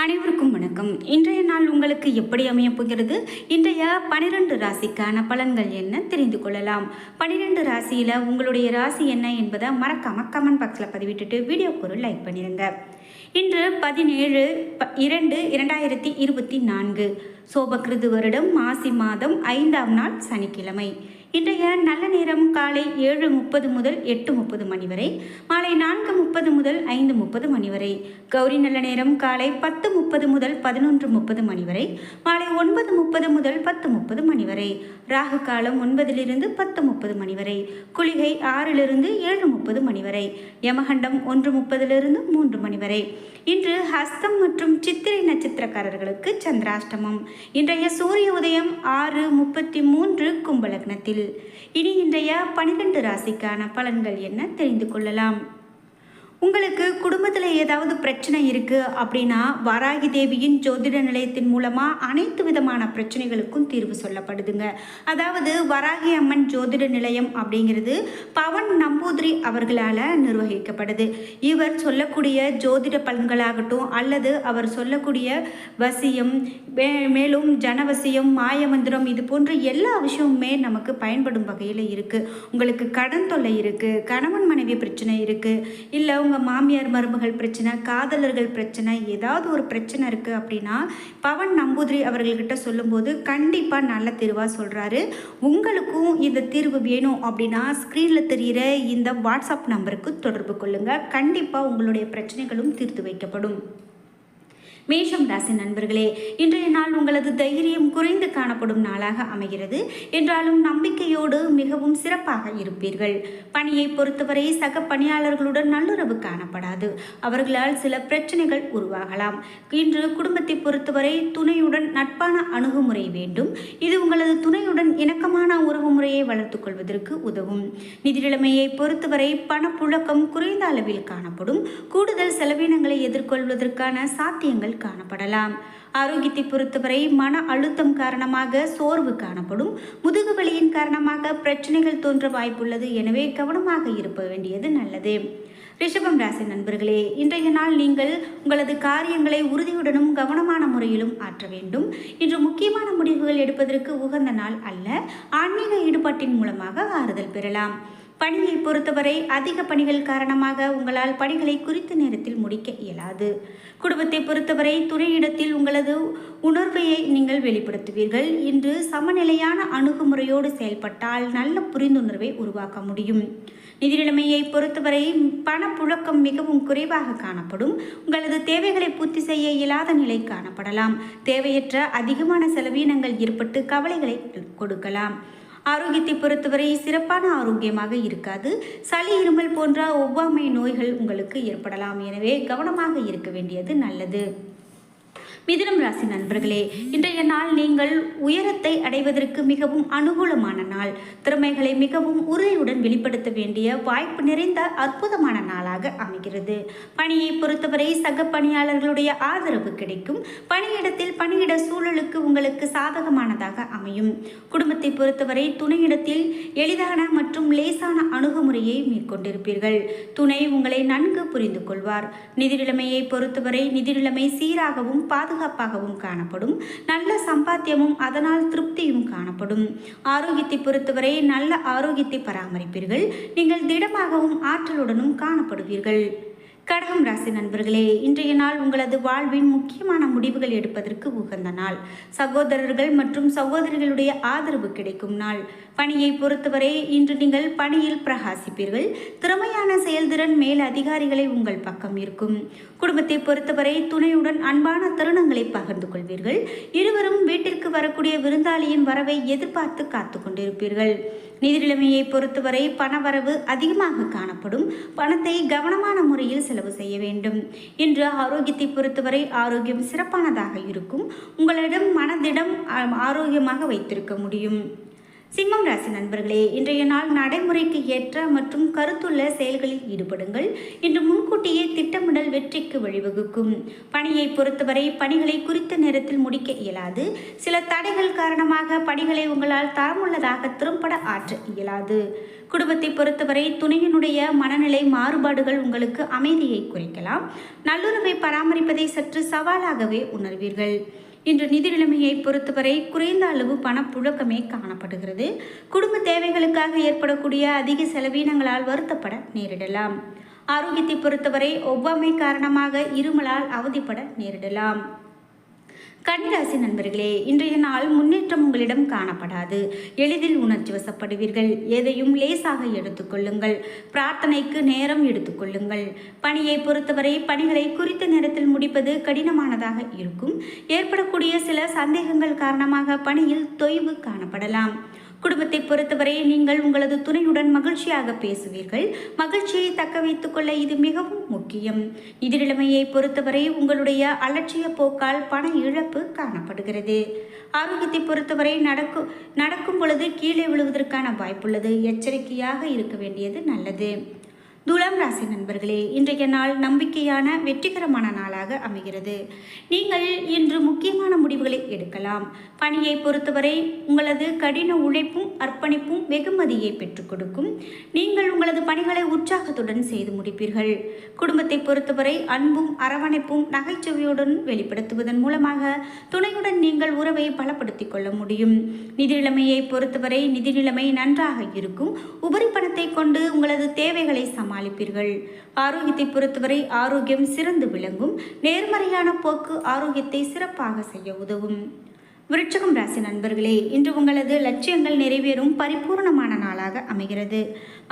அனைவருக்கும் வணக்கம். இன்றைய நாள் உங்களுக்கு எப்படி அமையப் போகிறது? இன்றைய பனிரெண்டு ராசிக்கான பலன்கள் என்ன? தெரிந்து கொள்ளலாம். பனிரெண்டு ராசியில் உங்களுடைய ராசி என்ன என்பதை மறக்காம கமெண்ட் பாக்ஸில் பதிவிட்டுட்டு வீடியோக்கு ஒரு லைக் பண்ணிடுங்க இன்று பதினேழு ப- இரண்டு இரண்டாயிரத்தி இருபத்தி நான்கு. சோபகிருது வருடம் மாசி மாதம் ஐந்தாம் நாள் சனிக்கிழமை. இன்றைய நல்ல நேரம் காலை ஏழு முப்பது முதல் எட்டு முப்பது மணி வரை மாலை நான்கு முப்பது முதல் ஐந்து முப்பது மணி வரை கௌரி நல்ல நேரம் காலை பத்து முப்பது முதல் பதினொன்று முப்பது மணி வரை மாலை ஒன்பது முப்பது முதல் பத்து முப்பது மணி வரை ராகு காலம் ஒன்பதிலிருந்து பத்து முப்பது மணி வரை குளிகை ஆறிலிருந்து ஏழு முப்பது மணி வரை யமகண்டம் ஒன்று முப்பதிலிருந்து மூன்று மணி வரை. இன்று ஹஸ்தம் மற்றும் சித்திரை நட்சத்திரக்காரர்களுக்கு சந்திராஷ்டமம். இன்றைய சூரிய உதயம் ஆறு முப்பத்தி மூன்று கும்பலக்னத்தில். இனி இன்றைய பனிரெண்டு ராசிக்கான பலன்கள் என்ன தெரிந்து கொள்ளலாம்? உங்களுக்கு குடும்பத்தில் ஏதாவது பிரச்சனை இருக்குது அப்படின்னா வராகி தேவியின் ஜோதிட நிலையத்தின் மூலமாக அனைத்து விதமான பிரச்சனைகளுக்கும் தீர்வு சொல்லப்படுதுங்க. அதாவது வராகி அம்மன் ஜோதிட நிலையம் அப்படிங்கிறது பவன் நம்பூதிரி அவர்களால் நிர்வகிக்கப்படுது. இவர் சொல்லக்கூடிய ஜோதிட பலன்களாகட்டும் அல்லது அவர் சொல்லக்கூடிய வசியம் மே- மேலும் ஜனவசியம் மாயமந்திரம் இது போன்ற எல்லா விஷயமுமே நமக்கு பயன்படும் வகையில் இருக்குது உங்களுக்கு கடன் தொல்லை இருக்குது கணவன் மனைவி பிரச்சனை இருக்குது இல்லை உங்கள் மாமியார் மருமகள் பிரச்சனை காதலர்கள் பிரச்சனை ஏதாவது ஒரு பிரச்சனை இருக்குது அப்படின்னா பவன் நம்பூதிரி அவர்கள்கிட்ட சொல்லும்போது கண்டிப்பாக நல்ல தீர்வாக சொல்கிறாரு உங்களுக்கும் இந்த தீர்வு வேணும் அப்படின்னா ஸ்க்ரீனில் தெரிகிற இந்த வாட்ஸ்அப் நம்பருக்கு தொடர்பு கொள்ளுங்கள் கண்டிப்பாக உங்களுடைய பிரச்சனைகளும் தீர்த்து வைக்கப்படும். மேஷம் ராசி நண்பர்களே இன்றைய நாள் உங்களது தைரியம் குறைந்து காணப்படும் நாளாக அமைகிறது. என்றாலும் நம்பிக்கையோடு மிகவும் சிறப்பாக இருப்பீர்கள். பணியை பொறுத்தவரை சக பணியாளர்களுடன் நல்லுறவு காணப்படாது. அவர்களால் சில பிரச்சனைகள் உருவாகலாம். இன்று குடும்பத்தை பொறுத்தவரை துணையுடன் நட்பான அணுகுமுறை வேண்டும். இது உங்களது துணையுடன் இணக்கமான உறவு முறையை வளர்த்துக் கொள்வதற்கு உதவும். நிதிநிலைமையை பொறுத்தவரை பணப்புழக்கம் குறைந்த அளவில் காணப்படும். கூடுதல் செலவினங்களை எதிர்கொள்வதற்கான சாத்தியங்கள் காணப்படலாம். ஆரோக்கியத்தை பொறுத்தவரை மன அழுத்தம் காரணமாக சோர்வு காணப்படும். முதுகு வலியின் காரணமாக பிரச்சனைகள் தோன்ற வாய்ப்புள்ளது. எனவே கவனமாக இருக்க வேண்டியது நல்லது. ரிஷபம் ராசி நண்பர்களே இன்றைய நாள் நீங்கள் உங்களது காரியங்களை உறுதியுடனும் கவனமான முறையிலும் ஆற்ற வேண்டும். இன்று முக்கியமான முடிவுகள் எடுப்பதற்கு உகந்த நாள் அல்ல. ஆன்மீக ஈடுபாட்டின் மூலமாக ஆறுதல் பெறலாம். பணியை பொறுத்தவரை அதிக பணிகள் காரணமாக உங்களால் பணிகளை குறித்த நேரத்தில் முடிக்க இயலாது. குடும்பத்தை பொறுத்தவரை துணையிடத்தில் உங்களது உணர்வையை நீங்கள் வெளிப்படுத்துவீர்கள். இன்று சமநிலையான அணுகுமுறையோடு செயல்பட்டால் நல்ல புரிந்துணர்வை உருவாக்க முடியும். நிதி நிலைமையை பொறுத்தவரை பணப்புழக்கம் மிகவும் குறைவாக காணப்படும். உங்களது தேவைகளை பூர்த்தி செய்ய இயலாத நிலை காணப்படலாம். தேவையற்ற அதிகமான செலவீனங்கள் ஏற்பட்டு கவலைகளை கொடுக்கலாம். ஆரோக்கியத்தை பொறுத்தவரை சிறப்பான ஆரோக்கியமாக இருக்காது. சளி இருமல் போன்ற ஒவ்வாமை நோய்கள் உங்களுக்கு ஏற்படலாம். எனவே கவனமாக இருக்க வேண்டியது நல்லது. மிதினம் ராசி நண்பர்களே இன்றைய நாள் நீங்கள் உயரத்தை அடைவதற்கு மிகவும் அனுகூலமான நாள். திறமைகளை மிகவும் உறுதியுடன் வெளிப்படுத்த வேண்டிய வாய்ப்பு நிறைந்த அற்புதமான நாளாக அமைகிறது. பணியை பொறுத்தவரை சக பணியாளர்களுடைய ஆதரவு கிடைக்கும். பணியிடத்தில் பணியிட சூழலுக்கு உங்களுக்கு சாதகமானதாக அமையும். குடும்பத்தை பொறுத்தவரை துணையிடத்தில் எளிதான மற்றும் லேசான அணுகுமுறையை மேற்கொண்டிருப்பீர்கள். துணை உங்களை நன்கு புரிந்து கொள்வார். நிதி நிலைமையை பொறுத்தவரை நிதி நிலைமை சீராகவும் பாதுகாப்பாகவும் காணப்படும். நல்ல சம்பாத்தியமும் அதனால் திருப்தியும் காணப்படும். ஆரோக்கியத்தை பொறுத்தவரை நல்ல ஆரோக்கியத்தை பராமரிப்பீர்கள். நீங்கள் திடமாகவும் ஆற்றலுடனும் காணப்படுவீர்கள். கடகம் ராசி நண்பர்களே இன்றைய நாள் உங்களது வாழ்வின் முக்கியமான முடிவுகள் எடுப்பதற்கு உகந்த நாள். சகோதரர்கள் மற்றும் சகோதரிகளுடைய ஆதரவு கிடைக்கும் நாள். பணியை பொறுத்தவரை இன்று நீங்கள் பணியில் பிரகாசிப்பீர்கள். திறமையான செயல்திறன் மேல் அதிகாரிகளை உங்கள் பக்கம் இருக்கும். குடும்பத்தை பொறுத்தவரை துணையுடன் அன்பான தருணங்களை பகிர்ந்து கொள்வீர்கள். இருவரும் வீட்டிற்கு வரக்கூடிய விருந்தாளியின் வரவை எதிர்பார்த்து காத்து கொண்டிருப்பீர்கள். நிதி நிலைமையை பொறுத்தவரை பணவரவு அதிகமாக காணப்படும். பணத்தை கவனமான முறையில் செலவு செய்ய வேண்டும். இன்று ஆரோக்கியத்தை பொறுத்தவரை ஆரோக்கியம் சிறப்பானதாக இருக்கும். உங்களிடம் மனதிடம் ஆரோக்கியமாக வைத்திருக்க முடியும். சிம்மம் ராசி நண்பர்களே இன்றைய நாள் நடைமுறைக்கு ஏற்ற மற்றும் கருத்துள்ள செயல்களில் ஈடுபடுங்கள். இன்று முன்கூட்டியே திட்டமிடல் வெற்றிக்கு வழிவகுக்கும். பணியை பொறுத்தவரை பணிகளை குறித்த நேரத்தில் முடிக்க இயலாது. சில தடைகள் காரணமாக பணிகளை உங்களால் தரமுள்ளதாக திறம்பட ஆற்ற இயலாது. குடும்பத்தை பொறுத்தவரை துணையினுடைய மனநிலை மாறுபாடுகள் உங்களுக்கு அமைதியை குறைக்கலாம். நல்லுறவை பராமரிப்பதை சற்று சவாலாகவே உணர்வீர்கள். இன்று நிதி நிலைமையை பொறுத்தவரை குறைந்த அளவு பணப்புழக்கமே காணப்படுகிறது. குடும்ப தேவைகளுக்காக ஏற்படக்கூடிய அதிக செலவீனங்களால் வருத்தப்பட நேரிடலாம். ஆரோக்கியத்தை பொறுத்தவரை ஒவ்வாமை காரணமாக இருமலால் அவதிப்பட நேரிடலாம். கன்னிராசி நண்பர்களே இன்றைய நாள் முன்னேற்றம் உங்களிடம் காணப்படாது. எளிதில் உணர்ச்சி வசப்படுவீர்கள். எதையும் லேசாக எடுத்துக்கொள்ளுங்கள். பிரார்த்தனைக்கு நேரம் எடுத்துக்கொள்ளுங்கள். பணியை பொறுத்தவரை பணிகளை குறித்த நேரத்தில் முடிப்பது கடினமானதாக இருக்கும். ஏற்படக்கூடிய சில சந்தேகங்கள் காரணமாக பணியில் தொய்வு காணப்படலாம். குடும்பத்தை பொறுத்தவரை நீங்கள் உங்களது துணையுடன் மகிழ்ச்சியாக பேசுவீர்கள். மகிழ்ச்சியை தக்க வைத்துக் கொள்ள இது மிகவும் முக்கியம். நிதிநிலைமையை பொறுத்தவரை உங்களுடைய அலட்சிய போக்கால் பண இழப்பு காணப்படுகிறது. ஆரோக்கியத்தை பொறுத்தவரை நடக்கும் நடக்கும் பொழுது கீழே விழுவதற்கான வாய்ப்புள்ளது. எச்சரிக்கையாக இருக்க வேண்டியது நல்லது. துலாம் ராசி நண்பர்களே இன்றைய நாள் நம்பிக்கையான வெற்றிகரமான நாளாக அமைகிறது. நீங்கள் இன்று முக்கியமான முடிவுகளை எடுக்கலாம். பணியை பொறுத்தவரை உங்களது கடின உழைப்பும் அர்ப்பணிப்பும் வெகுமதியை பெற்றுக் கொடுக்கும். நீங்கள் உங்களது பணிகளை உற்சாகத்துடன் செய்து முடிப்பீர்கள். குடும்பத்தை பொறுத்தவரை அன்பும் அரவணைப்பும் நகைச்சுவையுடன் வெளிப்படுத்துவதன் மூலமாக துணையுடன் நீங்கள் உறவை பலப்படுத்திக் கொள்ள முடியும். நிதி நிலைமையை பொறுத்தவரை நிதி நிலைமை நன்றாக இருக்கும். உபரி பணத்தை கொண்டு உங்களது தேவைகளை சமாளிப்பீர்கள் ஆரோக்கியத்தை பொறுத்தவரை ஆரோக்கியம் சிறந்து விளங்கும். நேர்மறையான போக்கு ஆரோக்கியத்தை சிறப்பாக செய்ய உதவும். விருட்சகம் ராசி நண்பர்களே இன்று உங்களது லட்சியங்கள் நிறைவேறும் பரிபூர்ணமான நாளாக அமைகிறது.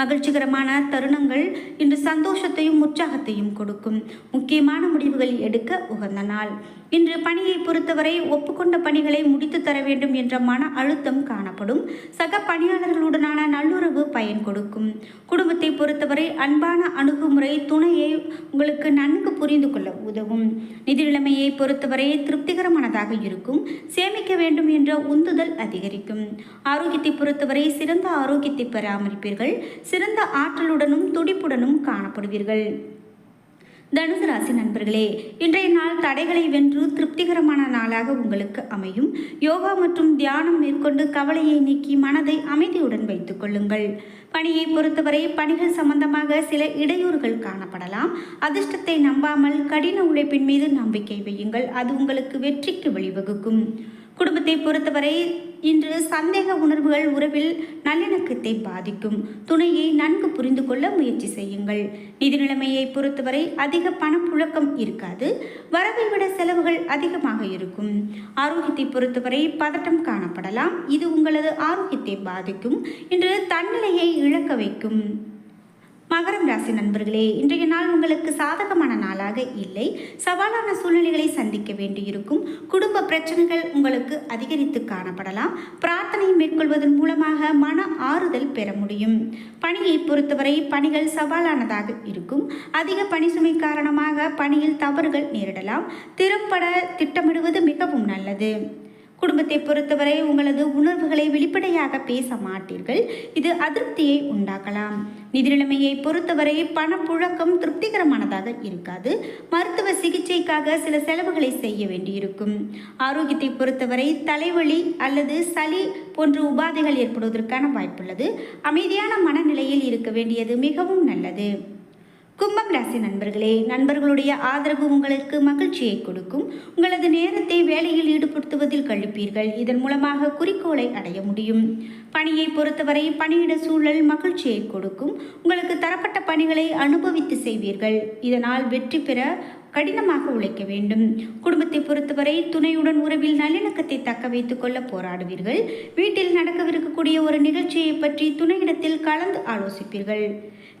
மகிழ்ச்சிகரமான தருணங்கள் இன்று சந்தோஷத்தையும் உற்சாகத்தையும் கொடுக்கும். முக்கியமான முடிவுகள் எடுக்க உகந்த நாள். இன்று பணியை பொறுத்தவரை ஒப்புக்கொண்ட பணிகளை முடித்து தர வேண்டும் என்ற மன அழுத்தம் காணப்படும். சக பணியாளர்களுடனான நல்லுறவு பயன் கொடுக்கும். குடும்பத்தை பொறுத்தவரை அன்பான அணுகுமுறை துணையை உங்களுக்கு நன்கு புரிந்து கொள்ள உதவும். நிதி நிலைமையை பொறுத்தவரை திருப்திகரமானதாக இருக்கும். சேமிக்க வேண்டும் என்ற உந்துதல் அதிகரிக்கும். ஆரோக்கியத்தை பொறுத்தவரை சிறந்த ஆரோக்கியத்தை பராமரிப்பீர்கள் சிறந்த ஆற்றலுடனும் துடிப்புடனும் காணப்படுவீர்கள். தனுசு ராசி நண்பர்களே இன்றைய நாள் தடைகளை வென்று திருப்திகரமான நாளாக உங்களுக்கு அமையும். யோகா மற்றும் தியானம் மேற்கொண்டு கவலையை நீக்கி மனதை அமைதியுடன் வைத்துக் கொள்ளுங்கள். பணியை பொறுத்தவரை பணிகள் சம்பந்தமாக சில இடையூறுகள் காணப்படலாம். அதிர்ஷ்டத்தை நம்பாமல் கடின உழைப்பின் மீது நம்பிக்கை வையுங்கள். அது உங்களுக்கு வெற்றிக்கு வழிவகுக்கும். குடும்பத்தை பொறுத்தவரை இன்று சந்தேக உணர்வுகள் உறவில் நல்லிணக்கத்தை பாதிக்கும். துணையை நன்கு புரிந்து கொள்ள முயற்சி செய்யுங்கள். நிதி நிலைமையை பொறுத்தவரை அதிக பணப்புழக்கம் இருக்காது. வரவை விட செலவுகள் அதிகமாக இருக்கும். ஆரோக்கியத்தை பொறுத்தவரை பதட்டம் காணப்படலாம். இது உங்களது ஆரோக்கியத்தை பாதிக்கும். இன்று தன்னிலையை இழக்க வைக்கும். மகரம் ராசி நண்பர்களே இன்றைய நாள் உங்களுக்கு சாதகமான நாளாக இல்லை. சவாலான சூழ்நிலைகளை சந்திக்க வேண்டியிருக்கும். குடும்ப பிரச்சனைகள் உங்களுக்கு அதிகரித்து காணப்படலாம். பிரார்த்தனை மேற்கொள்வதன் மூலமாக மன ஆறுதல் பெற முடியும். பணியை பொறுத்தவரை பணிகள் சவாலானதாக இருக்கும். அதிக பணி சுமை காரணமாக பணியில் தவறுகள் நேரிடலாம். திறம்பட திட்டமிடுவது மிகவும் நல்லது. குடும்பத்தை பொறுத்தவரை உங்களது உணர்வுகளை வெளிப்படையாக பேச மாட்டீர்கள். இது அதிருப்தியை உண்டாக்கலாம். நிதி நிலைமையை பொறுத்தவரை பணப்புழக்கம் திருப்திகரமானதாக இருக்காது. மருத்துவ சிகிச்சைக்காக சில செலவுகளை செய்ய வேண்டியிருக்கும். ஆரோக்கியத்தை பொறுத்தவரை தலைவலி அல்லது சளி போன்ற உபாதைகள் ஏற்படுவதற்கான வாய்ப்புள்ளது. அமைதியான மனநிலையில் இருக்க வேண்டியது மிகவும் நல்லது. கும்பம் ராசி நண்பர்களே நண்பர்களுடைய ஆதரவு உங்களுக்கு மகிழ்ச்சியை கொடுக்கும். உங்களது நேரத்தை வேலையில் ஈடுபடுத்துவதில் கழிப்பீர்கள். இதன் மூலமாக குறிக்கோளை அடைய முடியும். பணியை பொறுத்தவரை பணியிட சூழல் மகிழ்ச்சியை கொடுக்கும். உங்களுக்கு தரப்பட்ட பணிகளை அனுபவித்து செய்வீர்கள். இதனால் வெற்றி பெற கடினமாக உழைக்க வேண்டும். குடும்பத்தை பொறுத்தவரை துணையுடன் உறவில் நல்லிணக்கத்தை தக்க வைத்துக் கொள்ள போராடுவீர்கள். வீட்டில் நடக்கவிருக்கக்கூடிய ஒரு நிகழ்ச்சியை பற்றி துணையிடத்தில் கலந்து ஆலோசிப்பீர்கள்.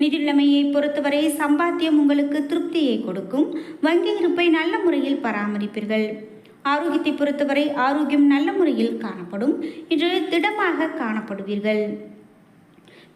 நிதிநிலைமையை பொறுத்தவரை சம்பாத்தியம் உங்களுக்கு திருப்தியை கொடுக்கும். வங்கி இருப்பை நல்ல முறையில் பராமரிப்பீர்கள். ஆரோக்கியத்தை பொறுத்தவரை ஆரோக்கியம் நல்ல முறையில் காணப்படும். இன்று திடமாக காணப்படுவீர்கள்.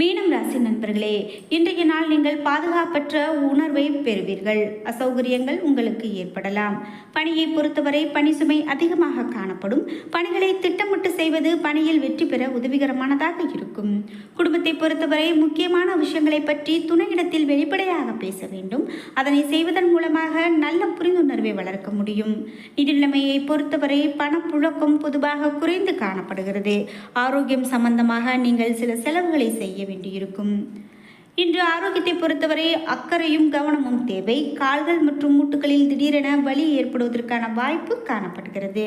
மீனம் ராசி நண்பர்களே இன்றைய நாள் நீங்கள் பாதுகாப்பற்ற உணர்வை பெறுவீர்கள். அசௌகரியங்கள் உங்களுக்கு ஏற்படலாம். பணியை பொறுத்தவரை பணி சுமை அதிகமாக காணப்படும். பணிகளை திட்டமிட்டு செய்வது பணியில் வெற்றி பெற உதவிகரமானதாக இருக்கும். குடும்பத்தை பொறுத்தவரை முக்கியமான விஷயங்களை பற்றி துணையிடத்தில் வெளிப்படையாக பேச வேண்டும். அதனை செய்வதன் மூலமாக நல்ல புரிந்துணர்வை வளர்க்க முடியும். நிதி நிலைமையை பொறுத்தவரை பணப்புழக்கம் பொதுவாக குறைந்து காணப்படுகிறது. ஆரோக்கியம் சம்பந்தமாக நீங்கள் சில செலவுகளை செய்ய வேண்டியிருக்கும். இன்று ஆரோக்கியத்தை பொறுத்தவரை அக்கறையும் கவனமும் தேவை. கால்கள் மற்றும் மூட்டுகளில் திடீரென வலி ஏற்படுவதற்கான வாய்ப்பு காணப்படுகிறது.